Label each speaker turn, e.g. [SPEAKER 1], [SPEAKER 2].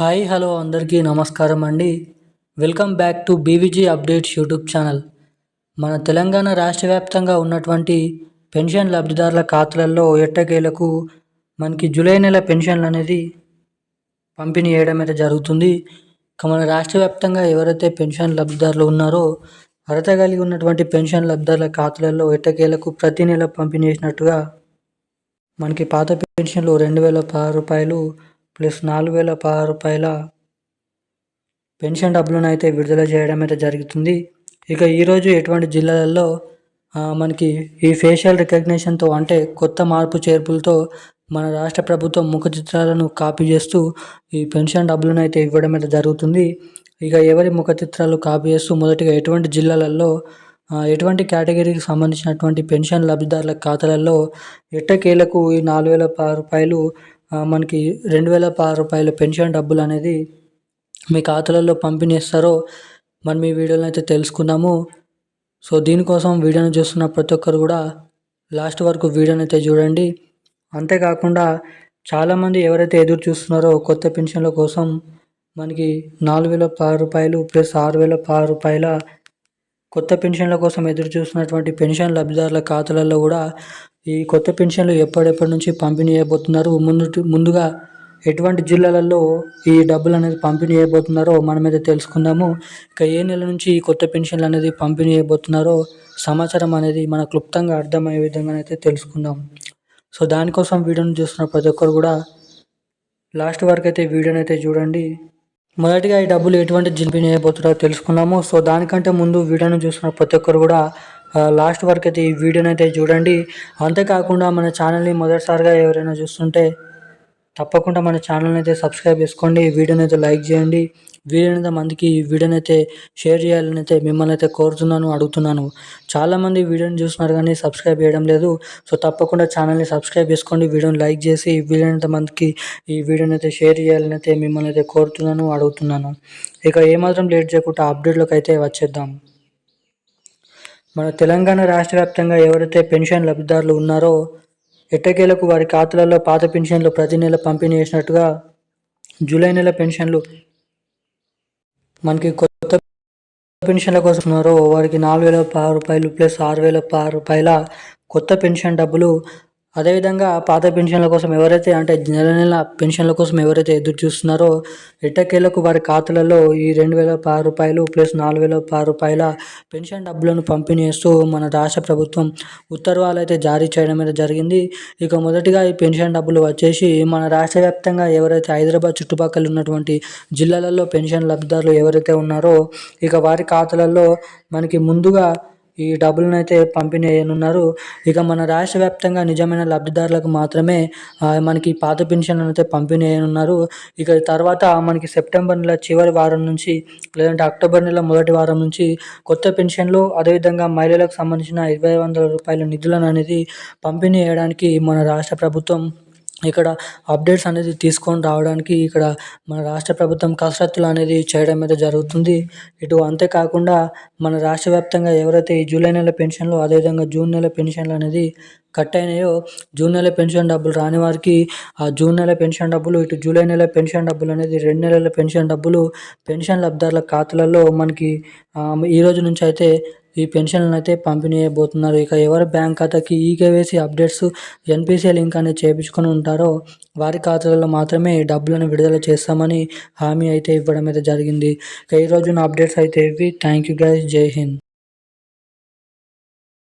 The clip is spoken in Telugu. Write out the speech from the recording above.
[SPEAKER 1] హాయ్ హలో అందరికీ నమస్కారం అండి. Welcome back to BVG updates YouTube channel. మన తెలంగాణ రాష్ట్ర వ్యాప్తంగా ఉన్నటువంటి పెన్షన్ లబ్ధిదారుల ఖాతాలలో ఎట్టకేలకు మనకి జూలై నెల పెన్షన్లు అనేది పంపిణీ చేయడం అయితే జరుగుతుంది. ఇక మన రాష్ట్ర వ్యాప్తంగా ఎవరైతే పెన్షన్ లబ్ధిదారులు ఉన్నారో అర్హత కలిగి ఉన్నటువంటి పెన్షన్ లబ్ధిదారుల ఖాతాలలో ఎట్టకేలకు ప్రతి నెల పంపిణీ చేసినట్టుగా మనకి పాత పెన్షన్లు రెండు వేల పది రూపాయలు ప్లస్ నాలుగు వేల పదహారు రూపాయల పెన్షన్ డబ్బులను అయితే విడుదల చేయడం అయితే జరుగుతుంది. ఇక ఈరోజు ఎటువంటి జిల్లాలలో మనకి ఈ ఫేషియల్ రికగ్నిషన్తో అంటే కొత్త మార్పు చేర్పులతో మన రాష్ట్ర ప్రభుత్వం ముఖ చిత్రాలను కాపీ చేస్తూ ఈ పెన్షన్ డబ్బులను అయితే ఇవ్వడం అయితే జరుగుతుంది. ఇక ఎవరి ముఖ చిత్రాలు కాపీ చేస్తూ మొదటిగా ఎటువంటి జిల్లాలలో ఎటువంటి కేటగిరీకి సంబంధించినటువంటి పెన్షన్ లబ్ధిదారుల ఖాతాలలో ఎట్టకేలకు ఈ నాలుగు వేల పది రూపాయలు మనకి రెండు వేల పది రూపాయల పెన్షన్ డబ్బులు అనేది మీ ఖాతాలలో పంపిణీ చేస్తారో మనం ఈ వీడియోలో అయితే తెలుసుకుందాము. సో దీనికోసం వీడియోని చూస్తున్న ప్రతి ఒక్కరు కూడా లాస్ట్ వరకు వీడియోని అయితే చూడండి. అంతేకాకుండా చాలామంది ఎవరైతే ఎదురు చూస్తున్నారో కొత్త పెన్షన్ల కోసం మనకి నాలుగు వేల పది రూపాయలు ప్లస్ ఆరు వేల పది రూపాయల కొత్త పెన్షన్ల కోసం ఎదురు చూస్తున్నటువంటి పెన్షన్ లబ్ధిదారుల ఖాతాలలో కూడా ఈ కొత్త పెన్షన్లు ఎప్పటిప్పటి నుంచి పంపిణీ చేయబోతున్నారు? ముందు ముందుగా ఎటువంటి జిల్లాలలో ఈ డబ్బులు అనేది పంపిణీ చేయబోతున్నారో మనమైతే తెలుసుకుందాము. ఇక ఏ నెల నుంచి ఈ కొత్త పెన్షన్లు అనేది పంపిణీ చేయబోతున్నారో సమాచారం అనేది మన క్లుప్తంగా అర్థమయ్యే విధంగా అయితే తెలుసుకుందాం. సో దానికోసం వీడియోని చూస్తున్న ప్రతి ఒక్కరు కూడా లాస్ట్ వరకు అయితే వీడియోని అయితే చూడండి. మొదటిగా ఈ డబ్బులు ఎటువంటి జిల్పిని అయిపోతుందో తెలుసుకున్నాము సో దానికంటే ముందు వీడియోను చూసిన ప్రతి ఒక్కరు కూడా లాస్ట్ వరకు అయితే ఈ వీడియోని అయితే చూడండి. అంతేకాకుండా మన ఛానల్ని మొదటిసారిగా ఎవరైనా చూస్తుంటే తప్పకుండా మన ఛానల్ని అయితే సబ్స్క్రైబ్ చేసుకోండి. వీడియోని అయితే లైక్ చేయండి. వీలైనంత మందికి ఈ వీడియోని అయితే షేర్ చేయాలని అయితే మిమ్మల్ని అయితే కోరుతున్నాను అడుగుతున్నాను. చాలామంది వీడియోని చూస్తున్నారు కానీ సబ్స్క్రైబ్ చేయడం లేదు. సో తప్పకుండా ఛానల్ని సబ్స్క్రైబ్ చేసుకోండి. వీడియోని లైక్ చేసి వీలైనంత మందికి ఈ వీడియోని అయితే షేర్ చేయాలని అయితే మిమ్మల్ని అయితే కోరుతున్నాను అడుగుతున్నాను. ఇక ఏమాత్రం లేట్ చేయకుండా అప్డేట్లోకి అయితే వచ్చేద్దాం. మన తెలంగాణ రాష్ట్ర వ్యాప్తంగా ఎవరైతే పెన్షన్ లబ్ధిదారులు ఉన్నారో ఎట్టకేలకు వారి ఖాతాలలో పాత పెన్షన్లు ప్రతి నెల పంపిణీ చేసినట్టుగా జూలై నెల పెన్షన్లు మనకి కొత్త పెన్షన్ల కోసం ఉన్నారో వారికి నాలుగు వేల పది రూపాయలు ప్లస్ ఆరు వేల పది రూపాయల కొత్త పెన్షన్ డబ్బులు అదేవిధంగా పాత పెన్షన్ల కోసం ఎవరైతే అంటే నెల నెల పెన్షన్ల కోసం ఎవరైతే ఎదురు చూస్తున్నారో ఎట్టకేలకు వారి ఖాతాలలో ఈ రెండు వేల పది రూపాయలు ప్లస్ నాలుగు వేల పది రూపాయల పెన్షన్ డబ్బులను పంపిణీ చేస్తూ మన రాష్ట్ర ప్రభుత్వం ఉత్తర్వులు అయితే జారీ చేయడం అయితే జరిగింది. ఇక మొదటిగా ఈ పెన్షన్ డబ్బులు వచ్చేసి మన రాష్ట్ర వ్యాప్తంగా ఎవరైతే హైదరాబాద్ చుట్టుపక్కల ఉన్నటువంటి జిల్లాలలో పెన్షన్ లబ్ధిదారులు ఎవరైతే ఉన్నారో ఇక వారి ఖాతాలలో మనకి ముందుగా ఈ డబ్బులను అయితే పంపిణీ చేయనున్నారు ఇక మన రాష్ట్ర వ్యాప్తంగా నిజమైన లబ్ధిదారులకు మాత్రమే మనకి పాత పెన్షన్ అయితే పంపిణీ చేయనున్నారు ఇక తర్వాత మనకి సెప్టెంబర్ నెల చివరి వారం నుంచి లేదంటే అక్టోబర్ నెల మొదటి వారం నుంచి కొత్త పెన్షన్లు అదేవిధంగా మహిళలకు సంబంధించిన ఇరవై వందల రూపాయల నిధులను అనేది పంపిణీ చేయడానికి మన రాష్ట్ర ప్రభుత్వం ఇక్కడ అప్డేట్స్ అనేది తీసుకొని రావడానికి ఇక్కడ మన రాష్ట్ర ప్రభుత్వం కసరత్తులు అనేది చేయడం అయితే జరుగుతుంది. ఇటు అంతేకాకుండా మన రాష్ట్ర వ్యాప్తంగా ఎవరైతే ఈ జూలై నెల పెన్షన్లు అదేవిధంగా జూన్ నెల పెన్షన్లు అనేది కట్ అయినాయో జూన్ నెల పెన్షన్ డబ్బులు రాని వారికి ఆ జూన్ నెల పెన్షన్ డబ్బులు ఇటు జూలై నెల పెన్షన్ డబ్బులు అనేది రెండు నెలల పెన్షన్ డబ్బులు పెన్షన్ లబ్ధారుల ఖాతాలలో మనకి ఈ రోజు నుంచి అయితే ఈ పెన్షన్లను అయితే పంపిణీ చేయబోతున్నారు ఇక ఎవరి బ్యాంక్ ఖాతాకి ఈకేవైసీ అప్డేట్స్ ఎన్పిసిఐ లింక్ అనేది చేపించుకొని ఉంటారో వారి ఖాతాలలో మాత్రమే డబ్బులను విడుదల చేస్తామని హామీ అయితే ఇవ్వడం అయితే జరిగింది. ఇక ఈ రోజున అప్డేట్స్ అయితే ఇవి. థ్యాంక్ యూ గైస్ జై హింద్.